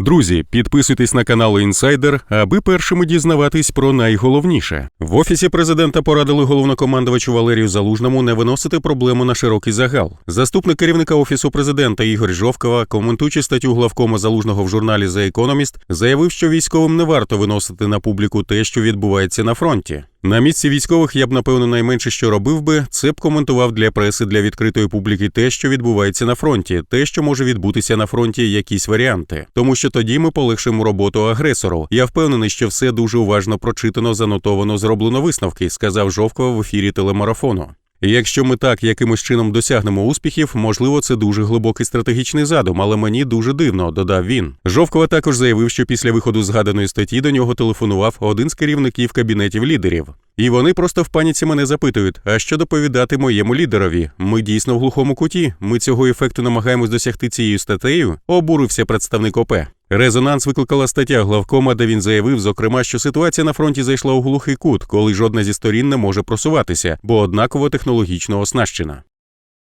Друзі, підписуйтесь на канал Інсайдер, аби першими дізнаватись про найголовніше. В офісі президента порадили головнокомандувачу Валерію Залужному не виносити проблему на широкий загал. Заступник керівника офісу президента Ігор Жовкова, коментуючи статтю главкома залужного в журналі The Economist, заявив, що військовим не варто виносити на публіку те, що відбувається на фронті. На місці військових я б напевно найменше, що робив би, це б коментував для преси для відкритої публіки те, що відбувається на фронті, те, що може відбутися на фронті, якісь варіанти, тому що тоді ми полегшимо роботу агресору. Я впевнений, що все дуже уважно прочитано, занотовано, зроблено висновки, сказав Жовкова в ефірі телемарафону. І Якщо ми так якимось чином досягнемо успіхів, можливо, це дуже глибокий стратегічний задум, але мені дуже дивно, додав він. Жовкова також заявив, що після виходу згаданої статті до нього телефонував один з керівників кабінетів лідерів. І вони просто в паніці мене запитують: а що доповідати моєму лідерові? Ми дійсно в глухому куті. Ми цього ефекту намагаємось досягти цією статтею. Обурився представник ОП. Резонанс викликала стаття главкома, де він заявив, зокрема, що ситуація на фронті зайшла у глухий кут, коли жодна зі сторін не може просуватися, бо однаково технологічно оснащена.